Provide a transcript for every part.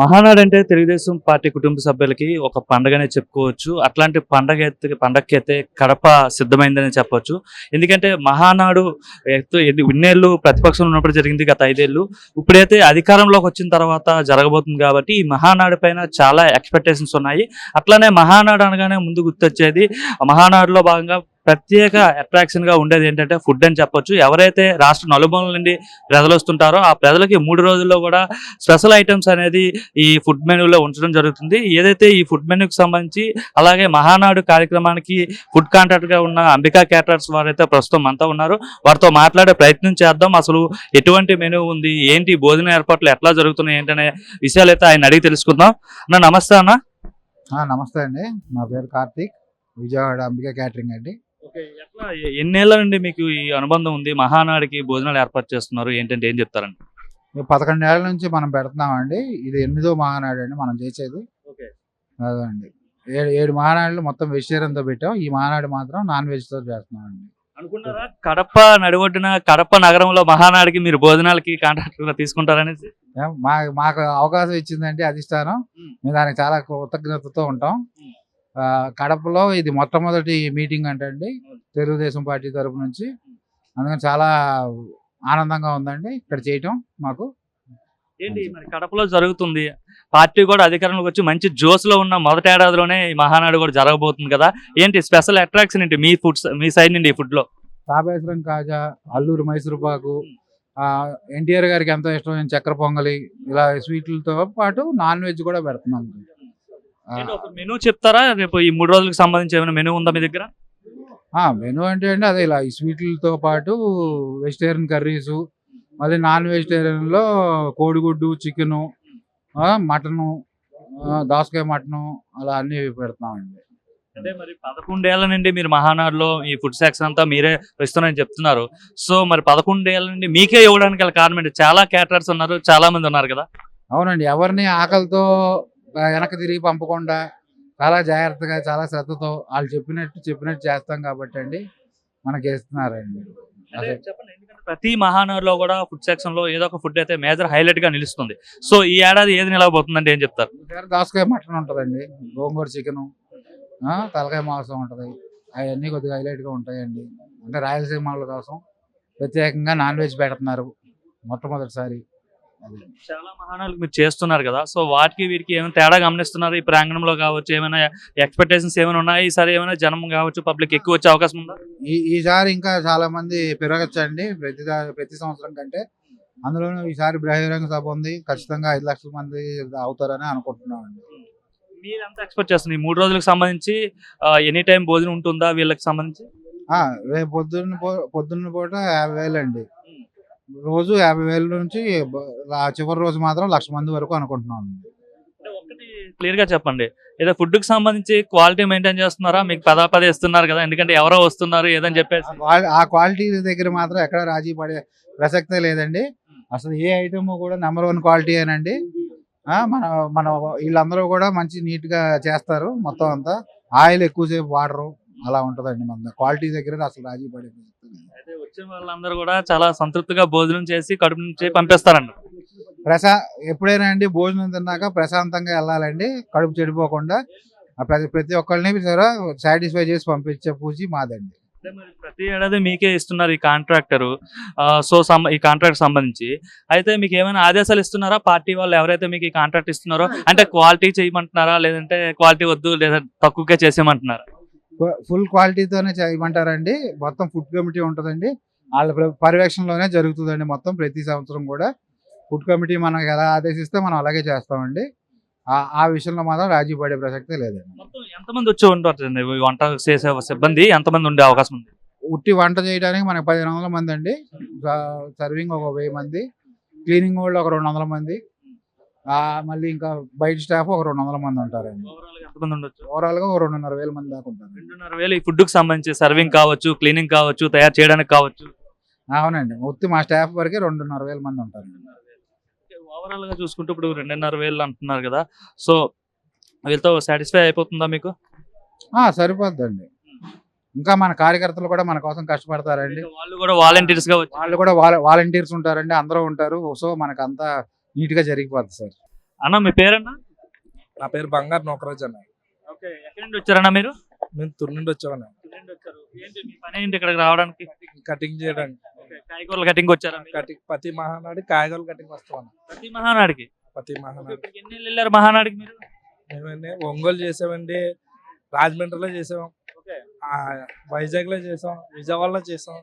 మహానాడు అంటే తెలుగుదేశం పార్టీ కుటుంబ సభ్యులకి ఒక పండగనే చెప్పుకోవచ్చు. అట్లాంటి పండగ ఎత్తి పండగకి అయితే కడప సిద్ధమైందని చెప్పవచ్చు ఎందుకంటే మహానాడు ఇన్నేళ్ళు ప్రతిపక్షంలో ఉన్నప్పుడు జరిగింది గత ఐదేళ్ళు. ఇప్పుడైతే అధికారంలోకి వచ్చిన తర్వాత జరగబోతుంది కాబట్టి ఈ మహానాడు పైన చాలా ఎక్స్పెక్టేషన్స్ ఉన్నాయి. అట్లానే మహానాడు అనగానే ముందు గుర్తొచ్చేది మహానాడులో భాగంగా ప్రత్యేక అట్రాక్షన్గా ఉండేది ఏంటంటే ఫుడ్ అని చెప్పొచ్చు. ఎవరైతే రాష్ట్ర నలుమూలల నుండి ప్రజలు వస్తుంటారో ఆ ప్రజలకి మూడు రోజుల్లో కూడా స్పెషల్ ఐటమ్స్ అనేది ఈ ఫుడ్ మెనూలో ఉంచడం జరుగుతుంది. ఏదైతే ఈ ఫుడ్ మెనూకి సంబంధించి అలాగే మహానాడు కార్యక్రమానికి ఫుడ్ కాంట్రాక్ట్గా ఉన్న అంబికా క్యాటరర్స్ వారైతే ప్రస్తుతం అంతా ఉన్నారు. వారితో మాట్లాడే ప్రయత్నం చేద్దాం. అసలు ఎటువంటి మెనూ ఉంది? ఏంటి? భోజన ఏర్పాట్లు ఎట్లా జరుగుతున్నాయి? ఏంటనే విషయాలు అయితే ఆయన అడిగి తెలుసుకుందాం. అన్న నమస్తే అన్న. నమస్తే అండి. నా పేరు కార్తీక్. విజయవాడ అంబికా క్యాటరింగ్ అండి. ఎట్లా? ఎ- ఎన్నేళ్ళ నుండి మీకు ఈ అనుబంధం ఉంది? మహానాడికి భోజనాలు ఏర్పాటు చేస్తున్నారు. ఏంటంటే ఏం చెప్తారండి? ఈ పదకొండేళ్ళ నుంచి మనం పెడుతున్నామండి. ఇది ఎనిమిదో మహానాడు అండి మనం చేసేది. ఓకే. అదండి. ఏడు ఏడు మహానాడులు మొత్తం వెజిటేరియన్తో పెట్టాం. ఈ మహానాడు మాత్రం నాన్ వెజ్తో చేస్తున్నామండి. అనుకున్నారా కడప నడివొడ్డున కడప నగరంలో మహానాడికి మీరు భోజనాలకి కాంట్రాక్ట్ తీసుకుంటారనేసి? మాకు అవకాశం ఇచ్చిందంటే అధిష్టానం. మేము దానికి చాలా కృతజ్ఞతతో ఉంటాం. కడపలో ఇది మొట్టమొదటి మీటింగ్ అంటండి. తెలుగుదేశం పార్టీ తరపు నుంచి. అందుకని చాలా ఆనందంగా ఉందండి ఇక్కడ చేయటం మాకు. ఏంటి మరి కడపలో జరుగుతుంది. పార్టీ కూడా అధికారంలోకి వచ్చి మంచి జోస్లో ఉన్న మొదటి ఏడాదిలోనే ఈ మహానాడు కూడా జరగబోతుంది కదా. ఏంటి స్పెషల్ అట్రాక్షన్ ఏంటి మీ ఫుడ్ మీ సైడ్ నుండి ఈ ఫుడ్లో తాపేశ్వరం కాజా అల్లూరు మైసూరు పాకు ఎన్టీఆర్ గారికి ఎంతో ఇష్టమైన చక్కెర పొంగలి ఇలా స్వీట్లతో పాటు నాన్ వెజ్ కూడా పెడుతున్నాం. మెనూ చెప్తారా? రేపు ఈ మూడు రోజులకు సంబంధించి ఏమైనా మెనూ ఉందా మీ దగ్గర? ఆ, మెనూ అంటే అండి అదే ఇలా ఈ స్వీట్లతో పాటు వెజిటేరియన్ కర్రీస్ మళ్ళీ నాన్ వెజిటేరియన్లో కోడిగుడ్డు చికెను మటను దోసకాయ మటను అలా అన్నీ పెడుతున్నామండి అంటే మరి పదకొండేళ్ళ నుండి మీరు మహానాడులో ఈ ఫుడ్ సెక్షన్ అంతా మీరే ఇస్తున్నారని చెప్తున్నారు. సో మరి పదకొండేళ్ళ నుండి మీకే ఇవ్వడానికి గల కారణం ఏంటి? చాలా క్యాటరర్స్ ఉన్నారు చాలా మంది ఉన్నారు కదా? అవునండి ఎవరిని ఆకలితో వెనక్కి తిరిగి పంపకుండా చాలా జాగ్రత్తగా చాలా శ్రద్ధతో వాళ్ళు చెప్పినట్టు చెప్పినట్టు చేస్తాం కాబట్టి అండి. మనకి ఇస్తున్నారండి. ఎందుకంటే ప్రతి మహానగర్లో కూడా ఫుడ్ సెక్షన్లో ఏదో ఒక ఫుడ్ అయితే మేజర్ హైలైట్గా నిలుస్తుంది. సో ఈ ఏడాది ఏది నిలవబోతుందంటే ఏం చెప్తారు? దోసకాయ మటన్ ఉంటుందండి. గోంగూర చికెను తలకాయ మాంసం ఉంటుంది. అవన్నీ కొద్దిగా హైలైట్గా ఉంటాయండి. అంటే రాయలసీమ వాళ్ళ కోసం ప్రత్యేకంగా నాన్ వెజ్ పెడుతున్నారు మొట్టమొదటిసారి. చాలా మహానాలు మీరు చేస్తున్నారు కదా. సో వాటికి వీటికి ఏమైనా తేడా గమనిస్తున్నారు? ఈ ప్రాంగణంలో కావచ్చు ఏమైనా ఎక్స్పెక్టేషన్స్ ఏమైనా ఉన్నాయి? ఈసారి ఏమైనా జనం కావచ్చు పబ్లిక్ ఎక్కువ వచ్చే అవకాశం ఉందా? ఈ ఈసారి ఇంకా చాలా మంది పెరగచ్చండి. ప్రతి ప్రతి సంవత్సరం కంటే. అందులోనూ ఈసారి బహిరంగ సభ ఉంది. ఖచ్చితంగా ఐదు లక్షల మంది అవుతారని అనుకుంటున్నామండి. మీరు ఎంత ఎక్స్పెక్ట్ చేస్తున్నారు? ఈ మూడు రోజులకు సంబంధించి ఎనీ టైం భోజనం ఉంటుందా వీళ్ళకి సంబంధించి? రేపు పొద్దున్న పొద్దున్న పూట యాభై వేలు అండి రోజు యాభై వేల నుంచి చివరి రోజు మాత్రం లక్ష మంది వరకు అనుకుంటున్నాం. క్లియర్గా చెప్పండి. ఏదో ఫుడ్కి సంబంధించి క్వాలిటీ మెయింటైన్ చేస్తున్నారా? మీకు పదా పదే ఇస్తున్నారు కదా ఎందుకంటే ఎవరో వస్తున్నారు ఏదని చెప్పేసి. ఆ క్వాలిటీ దగ్గర మాత్రం ఎక్కడ రాజీ పడే ప్రసక్తే లేదండి. అసలు ఏ ఐటమ్ కూడా నెంబర్ వన్ క్వాలిటీ ఆ, మన మన వీళ్ళందరూ కూడా మంచి నీట్గా చేస్తారు మొత్తం అంతా. ఆయిల్ ఎక్కువసేపు వాడరు. అలా ఉంటదండి మన క్వాలిటీ దగ్గర అసలు రాజీ పడే ప్రసక్తే లేదు. అయితే వచ్చిన వాళ్ళందరూ కూడా చాలా సంతృప్తిగా భోజనం చేసి కడుపు నుంచి పంపిస్తారండి. ప్రశా ఎప్పుడైనా అండి భోజనం తిన్నాక ప్రశాంతంగా వెళ్ళాలండి కడుపు చెడిపోకుండా. ప్రతి ప్రతి ఒక్కరిని సాటిస్ఫై చేసి పంపించే పూచి మాదండి. ప్రతి ఏడాది మీకే ఇస్తున్నారు ఈ కాంట్రాక్టర్. సో సం- ఈ కాంట్రాక్ట్ సంబంధించి. అయితే మీకు ఏమైనా ఆదేశాలు ఇస్తున్నారా? పార్టీ వాళ్ళు ఎవరైతే మీకు ఈ కాంట్రాక్ట్ ఇస్తున్నారో? అంటే క్వాలిటీ చేయమంటున్నారా? లేదంటే క్వాలిటీ వద్దు లేదా తక్కువగా చేసేయమంటున్నారా? ఫుల్ క్వాలిటీతోనే చేయమంటారండి మొత్తం ఫుడ్ కమిటీ ఉంటుందండి. వాళ్ళ ప్ర- పర్యవేక్షణలోనే జరుగుతుందండి మొత్తం ప్రతి సంవత్సరం కూడా. ఫుడ్ కమిటీ మనకి ఎలా ఆదేశిస్తే మనం అలాగే చేస్తామండి. ఆ- విషయంలో మాత్రం రాజీ పడే ప్రసక్తే లేదండి. మొత్తం ఎంతమంది వచ్చి ఉంటారండి? ఈ వంట చేసే సిబ్బంది ఎంతమంది ఉండే అవకాశం ఉంది? ఉట్టి వంట చేయడానికి మనకి పదిహేను వందల మంది అండి. సర్వింగ్ ఒక వెయ్యి మంది. క్లీనింగ్ వాళ్ళు ఒక రెండు వందల మంది. మళ్ళీ ఇంకా బయట స్టాఫ్ ఒక రెండు వందల మంది ఉంటారండి. ఎంతమంది ఉండొచ్చు? ఓవరాల్గా ఒక రెండున్నర వేల మంది దాకా ఉంటారు రెండున్నర వేలు ఈ ఫుడ్కి సంబంధించి సర్వింగ్ కావచ్చు క్లీనింగ్ కావచ్చు తయారు చేయడానికి కావచ్చు? అవునండి. ఉత్తి మా స్టాఫ్ వరకే రెండున్నర వేల మంది ఉంటారు ఓవరాల్గా చూసుకుంటే ఇప్పుడు రెండున్నర వేలు అంటున్నారు కదా సో వీళ్ళతో సాటిస్ఫై అయిపోతుందా మీకు? ఆ, సరిపోద్దండి. ఇంకా మన కార్యకర్తలు కూడా మన కోసం కష్టపడతారండి. వాళ్ళు కూడా వాలంటీర్స్గా వాళ్ళు కూడా వాలంటీర్స్ ఉంటారండి అందరూ ఉంటారు. సో మనకు అంతా నీట్గా జరిగిపోద్ది సార్. అన్న మీ పేరన్నా? నా పేరు బంగారు నోకరాజు అన్న ఓకే ఎక్కడి నుండి వచ్చారన్నా మీరు? మేము తుర్ నుండి వచ్చామన్న. వచ్చారు. ఏంటి మీ పని ఏంటి ఇక్కడికి రావడానికి? కటింగ్ చేయడానికి. కాయగూరల కటింగ్ వచ్చారా? కటింగ్ ప్రతి మహానాడు కాయగూరల కటింగ్ వస్తామన్న. ప్రతి మహానాడికి? ప్రతి మహానాడు. ఎన్ని వెళ్ళారు మహానాడికి మీరు? మేమండి ఒంగోలు చేసామండి రాజమండ్రిలో చేసాం. వైజాగ్లో చేసాం విజయవాడలో చేసాం.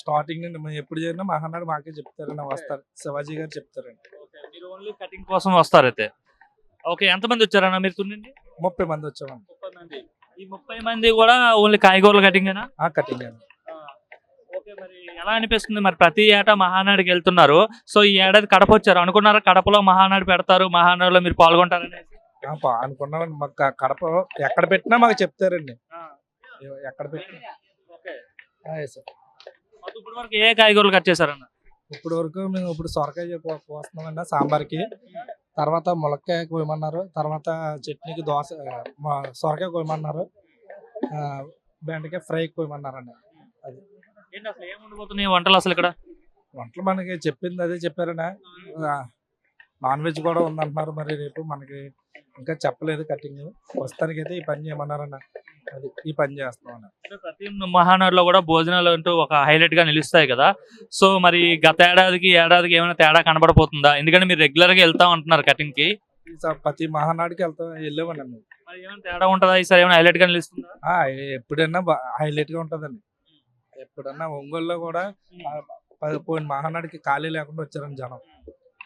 స్టార్టింగ్ నుండి మేము ఎప్పుడు చేరినా మహానాడు మాకే చెప్తారండి వస్తారు. శివాజీ గారు చెప్తారండి. మీరు ఓన్లీ కటింగ్ కోసం వస్తారు అయితే. ఓకే ఎంతమంది వచ్చారన్న మీరు తున్నిండి ముప్పై మంది ముప్పై మంది. ఈ ముప్పై మంది కూడా ఓన్లీ కాయగూరల కటింగ్ అయినా ఆ కటింగ్ అండి. ఓకే మరి ఎలా అనిపిస్తుంది? మరి ప్రతి ఏటా మహానాడికి వెళ్తున్నారు. సో ఈ ఏడాది కడప వచ్చారు. అనుకున్నారా కడపలో మహానాడు పెడతారు? మహానాడులో మీరు పాల్గొంటారని అనుకున్నామండి. మాకు కడప ఎక్కడ పెట్టినా మాకు చెప్తారండి. ఎక్కడ పెట్టినా. ఓకే. ఆ, ఇప్పటి వరకు ఏ కాయగూరలు కట్ చేశారన్న? ఇప్పుడు వరకు మేము ఇప్పుడు సొరకాయ కోస్తున్నామండి సాంబార్కి. తర్వాత ములక్కాయ కోయమన్నారు తర్వాత చట్నీకి దోశ సొరకాయ కోయమన్నారు బెండకాయ ఫ్రై కోయమన్నారండి ఏంటి అసలు వంటలు అసలు ఇక్కడ? వంటలు మనకి చెప్పింది అదే చెప్పారండి నాన్ వెజ్ కూడా ఉందంటున్నారు మరి రేపు మనకి. ఇంకా చెప్పలేదు కటింగ్. ప్రస్తుతానికి అయితే ఈ పని చేయమన్నారన్న. అది ఈ పని అంటే ప్రతి మహానాడులో కూడా భోజనాలు అంటూ ఒక హైలైట్గా నిలుస్తాయి కదా. సో మరి గత ఏడాదికి ఏడాదికి ఏమైనా తేడా కనబడపోతుందా ఎందుకంటే మీరు రెగ్యులర్గా వెళ్తా ఉంటున్నారు కటింగ్కి. ఈసారి ప్రతి మహానాడికి వెళ్తాం వెళ్ళామన్న మేము. మరి ఏమైనా తేడా ఉంటుందా? ఈసారి ఏమైనా హైలైట్గా నిలుస్తుందా? ఆ, ఎప్పుడైనా హైలైట్గా ఉంటదండి. ఎప్పుడన్నా ఒంగోలులో కూడా ఆ, ప- పోయిన మహానాడికి ఖాళీ లేకుండా వచ్చారండి జనం.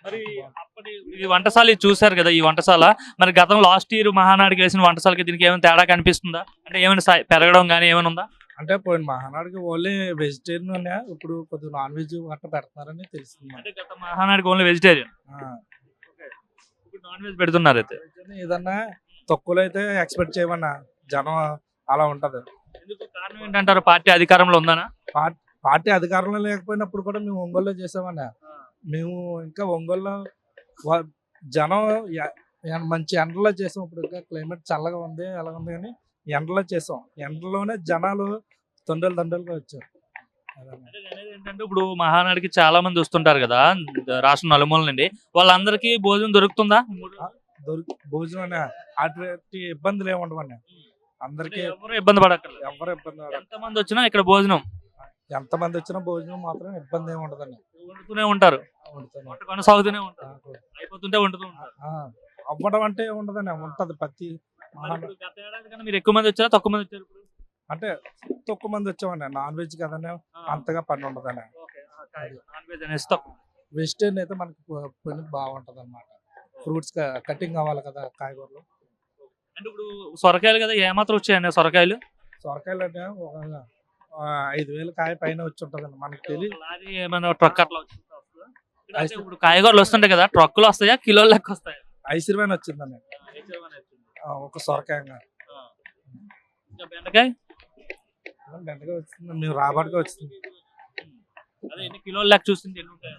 మరి అప్పటి ఈ వంటశాల చూశారు కదా ఈ వంటశాల. మరి గతం లాస్ట్ ఇయర్ మహానాడికి వేసిన వంటశాలకి దీనికి ఏమైనా తేడా కనిపిస్తుందా? అంటే ఏమైనా పెరగడం కానీ ఏమైనా ఉందా? అంటే పోయిన మహానాడికి ఓన్లీ వెజిటేరియన్ ఇప్పుడు కొద్దిగా నాన్ వెజ్ గట్ట పెడతారని తెలిసింది. అంటే గత మహానాడికి ఓన్లీ వెజిటేరియన్? ఇప్పుడు నాన్ వెజ్ పెడుతున్నారు అయితే ఏదన్నా తక్కువలో అయితే ఎక్స్పెక్ట్ చేయమన్నా. జనం అలా ఉంటది. ఎందుకు? కారణం ఏంటంటారు? పార్టీ అధికారంలో ఉందనా? పార్టీ అధికారంలో లేకపోయినప్పుడు కూడా మేము ఒంగోలులో చేసామన్నా మేము ఇంకా ఒంగోలులో జనం మంచి ఎండలో చేసాం ఇప్పుడు ఇంకా క్లైమేట్ చల్లగా ఉంది ఎలా ఉంది కానీ ఎండలో చేసాం. ఎండలోనే జనాలు తొండలు తండలుగా వచ్చారు. ఏంటంటే ఇప్పుడు మహానాడికి చాలా మంది వస్తుంటారు కదా రాష్ట్రం నలుమూల నుండి వాళ్ళందరికీ భోజనం దొరుకుతుందా? దొరికి భోజనం అనే అటువంటి ఇబ్బందులు ఏమి ఉండవన్నా అందరికీ ఎవరు ఇబ్బంది పడక్కర్లేదు. ఎవరు ఇబ్బంది పడరు. ఎంత మంది వచ్చినా ఇక్కడ భోజనం. ఎంత మంది వచ్చినా భోజనం మాత్రం ఇబ్బంది ఏమి ఉండదండి. వండుతూనే ఉంటారు. వండుతాను. వంట కొనసాగుతూనే ఉంటారు. అయిపోతుంటే వండుతూ ఉంటారు. ఆ, అవ్వడం అంటే ఉండదండి ఉంటది ప్రతి మరి మహాన- ఇప్పుడు గత ఏడాది కన్నా మీరు ఎక్కువ మంది వచ్చారా తక్కువ మంది వచ్చారు ఇప్పుడు? అంటే తక్కువ మంది వచ్చామండి నాన్ వెజ్ కదండి అంతగా పని ఉండదండి. ఓకే. ఆ, కాయ- నాన్ వెజ్ అనేసి తక్కువ వెజిటేరియన్ అయితే మనకి ప- పని బాగుంటది అనమాట ఫ్రూట్స్ కటింగ్ అవ్వాలి కదా కాయగూరలు. అంటే ఇప్పుడు సొరకాయలు కదా ఏమాత్రం వచ్చాయండి సొరకాయలు? సొరకాయలు అంటే ఒక ఐదు వేలు కాయ పైన వచ్చి ఉంటదండి మనకి తెలియదు లారీ ఏమైనా ట్రక్ అట్లా ఇప్పుడు కాయగూరలు వస్తుంటాయి కదా ట్రక్కులు వస్తాయా కిలోల లెక్క వస్తాయా? ఐశ్వర్యమైన వచ్చిందండి. ఆ, ఒక సొరకాయ ఇంకా బెండకాయ? వచ్చింది మేము రాబడిగా వచ్చింది. అదే ఎన్ని కిలోల లెక్క చూస్తుంది ఎన్ని ఉంటాయి?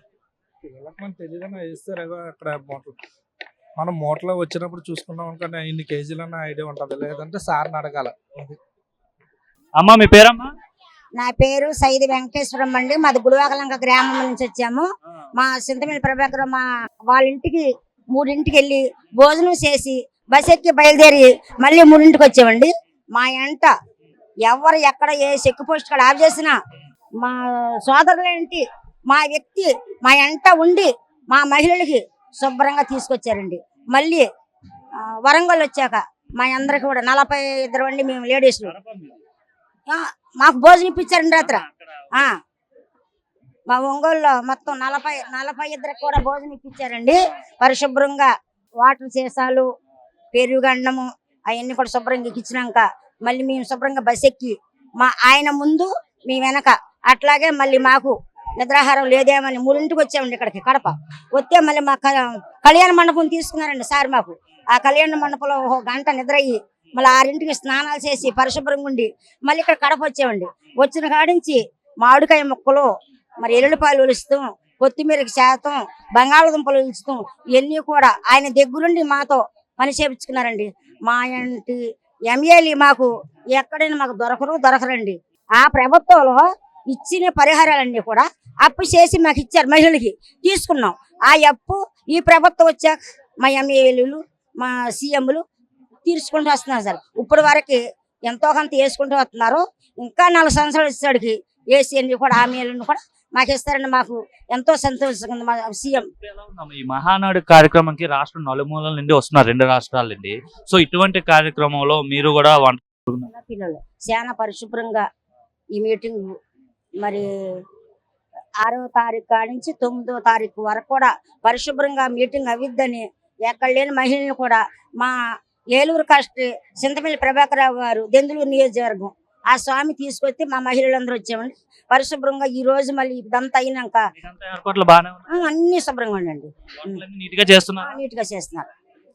పిల్లలకు మనకు తెలియదని వేస్తారు ఏదో అక్కడ మూటలు మనం మూటలో వచ్చినప్పుడు చూసుకున్నాం అనుకోండి ఇన్ని కేజీలన్న ఐడియా ఉంటది. లేదంటే సార్ని అడగాల. అమ్మా మీ పేరమ్మా? నా పేరు సైది వెంకటేశ్వరం అండి. మాది గుడివాకలంక గ్రామం నుంచి వచ్చాము. మా చింతమల్లి ప్రభాకర్ మా వాళ్ళ ఇంటికి మూడింటికి వెళ్ళి భోజనం చేసి బస్ ఎక్కి బయలుదేరి మళ్ళీ మూడింటికి వచ్చామండి. మా ఎంట ఎవరు ఎక్కడ ఏ చెక్ పోస్ట్ కాడ ఆఫ్ చేసినా మా సోదరుల ఇంటి మా వ్యక్తి మా ఎంట ఉండి మా మహిళలకి శుభ్రంగా తీసుకొచ్చారండి. మళ్ళీ వరంగల్ వచ్చాక మా అందరికి కూడా నలభై ఇద్దరు అండి మేము లేడీస్లు. మాకు భోజనం ఇప్పించారండి రాత్ర. ఆ. మా ఒంగోలులో మొత్తం నలభై నలభై ఇద్దరికి కూడా భోజనం ఇప్పించారండి. పరిశుభ్రంగా వాటర్ సీసాలు పెరుగు అన్నము అవన్నీ కూడా శుభ్రంగా ఇచ్చినాక మళ్ళీ మేము శుభ్రంగా బస్ ఎక్కి మా ఆయన ముందు మీ వెనక అట్లాగే మళ్ళీ మాకు నిద్రాహారం లేదేమని మూడింటికి వచ్చామండి ఇక్కడికి కడప. వస్తే మళ్ళీ మా కళ్యాణ మండపం తీసుకున్నారండి సార్ మాకు. ఆ కళ్యాణ మండపంలో గంట నిద్ర అయ్యి మళ్ళీ ఆరింటికి స్నానాలు చేసి పరిశుభ్రంగా ఉండి మళ్ళీ ఇక్కడ కడప వచ్చామండి వచ్చిన కాడించి మామిడికాయ ముక్కలు మరి ఎల్లుల్లిపాయలు ఉలుస్తాం కొత్తిమీరకి శాతం బంగాళదుంపలు ఒలుస్తాం ఇవన్నీ కూడా ఆయన దగ్గరుండి మాతో పని చేపించుకున్నారండి. మా ఇంటి ఎమ్మెల్యే మాకు ఎక్కడైనా మాకు దొరకరు దొరకరండి. ఆ ప్రభుత్వంలో ఇచ్చిన పరిహారాలన్నీ కూడా అప్పు చేసి మాకు ఇచ్చారు మహిళలకి తీసుకున్నాం. ఆ అప్పు ఈ ప్రభుత్వం వచ్చాక మా ఎంఏలు మా సీఎంలు తీర్చుకుంటూ వస్తున్నారు సార్. ఇప్పుడు వరకు ఎంతో కొంత వేసుకుంటూ వస్తున్నారు. ఇంకా నాలుగు సంవత్సరాలు ఇస్తాడికి వేసి అన్ని కూడా హామీలను కూడా మాకు ఇస్తారని మాకు ఎంతో సంతోషంగా ఉంది మా సీఎం? ఈ మహానాడు కార్యక్రమంకి రాష్ట్రం నలుమూలల నుండి వస్తున్నారు రెండు రాష్ట్రాల నుండి. సో ఇటువంటి కార్యక్రమంలో మీరు కూడా పిల్లలు చాలా పరిశుభ్రంగా ఈ మీటింగ్ మరి ఆరో తారీఖు కాడ నుంచి తొమ్మిదో తారీఖు వరకు కూడా పరిశుభ్రంగా మీటింగ్ అవిద్దని ఎక్కడ లేని మహిళలు కూడా మా ఏలూరు కాస్ట్ చింతపల్లి ప్రభాకర్ రావు గారు దెందులూరు నియోజకవర్గం. ఆ స్వామి తీసుకొస్తే మా మహిళలందరూ వచ్చామండి పరిశుభ్రంగా ఈ రోజు మళ్ళీ ఇదంతా అయినాక అన్ని శుభ్రంగా ఉండండి. నీట్గా చేస్తున్నారు.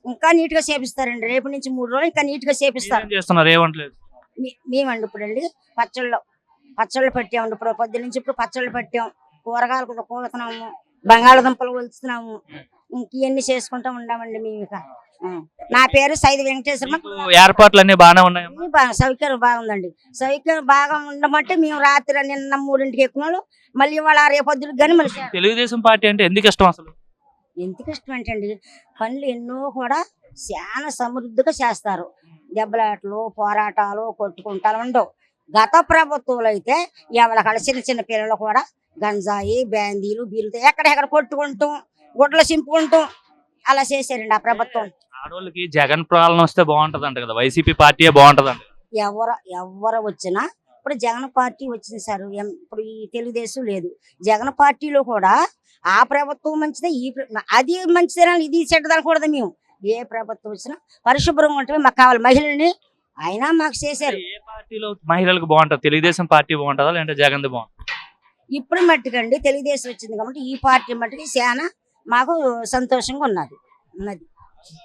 ఇంకా నీట్గా చేపిస్తారండి. రేపు నుంచి మూడు రోజులు ఇంకా నీట్గా చేపిస్తారు మేమండి ఇప్పుడు అండి పచ్చళ్ళు. పచ్చళ్ళు పెట్టామండి. ఇప్పుడు పొద్దు నుంచి ఇప్పుడు పచ్చళ్ళు పెట్టాం. కూరగాయలు కూడా కూడుతున్నాము బంగాళదుంపలు కొలుస్తున్నాము. ఇంక ఇవన్నీ చేసుకుంటూ ఉన్నామండి మేము ఇక. నా పేరు సైది వెంకటేశ్వర ఏర్పాట్లు అన్ని బాగానే బాగా సౌకర్యం బాగుందండి. సౌకర్యం బాగా ఉండమంటే మేము రాత్రి నిన్న మూడింటికి ఎక్కున్నాడు మళ్ళీ ఇవాళ రేపొద్దులకు కానీ మళ్ళీ తెలుగుదేశం పార్టీ అంటే ఎందుకు ఇష్టం అసలు? ఎందుకు ఇష్టం ఏంటండి? పనులు ఎన్నో కూడా చాలా సమృద్ధిగా చేస్తారు. దెబ్బలాటలు పోరాటాలు కొట్టుకుంటాలు ఉండవు. గత ప్రభుత్వంలో అయితే ఎవరికాడ చిన్న చిన్న పిల్లలు కూడా గంజాయి బ్యాందీలు బీరుతో ఎక్కడెక్కడ కొట్టుకుంటాం గుడ్లు చింపుకుంటాం అలా చేశారండి ఆ ప్రభుత్వం. ఆడవాళ్ళకి జగన్ పాలన వస్తే బాగుంటది అంట కదా వైసీపీ పార్టీయే బాగుంటది అంట ఎవరు ఎవరు వచ్చినా ఇప్పుడు జగన్ పార్టీ వచ్చింది సార్ ఇప్పుడు ఈ తెలుగుదేశం లేదు. జగన్ పార్టీలో కూడా ఆ ప్రభుత్వం మంచిదే ఈ అది మంచిదేనా ఇది చెడ్డదనకూడదు మేము. ఏ ప్రభుత్వం వచ్చినా పరిశుభ్రంగా ఉంటే మాకు కావాలి మహిళల్ని. అయినా మాకు చేశారు. ఏ పార్టీలో మహిళలకు బాగుంటది? తెలుగుదేశం పార్టీ బాగుంటుందా లేదంటే జగన్ బాగుంటుంది? ఇప్పుడు మట్టుకండి తెలుగుదేశం వచ్చింది కాబట్టి ఈ పార్టీ మట్టుకి చాలా మాకు సంతోషంగా ఉన్నది. ఉన్నది.